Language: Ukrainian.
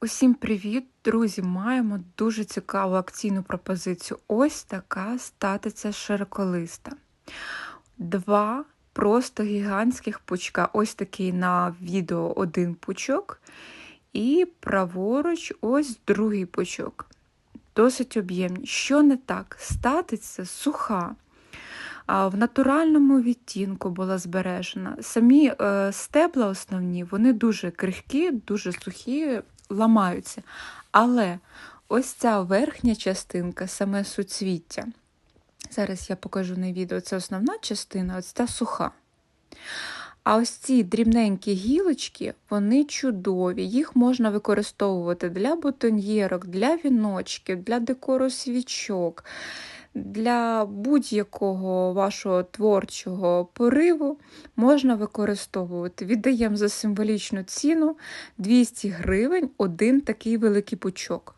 Усім привіт, друзі! Маємо дуже цікаву акційну пропозицію. Ось така статиця широколиста. Два просто гігантських пучка. Ось такий на відео один пучок. І праворуч ось другий пучок. Досить об'ємні. Що не так? Статиця суха. В натуральному відтінку була збережена. Самі е, стебла основні, вони дуже крихкі, дуже сухі, ламаються. Але ось ця верхня частинка, саме суцвіття. Зараз я покажу на відео, це основна частина, ось ця суха. А ось ці дрібненькі гілочки, вони чудові. Їх можна використовувати для бутоньєрок, для віночків, для декору свічок, для будь-якого вашого творчого пориву можна використовувати. Віддаємо за символічну ціну 200 гривень один такий великий пучок.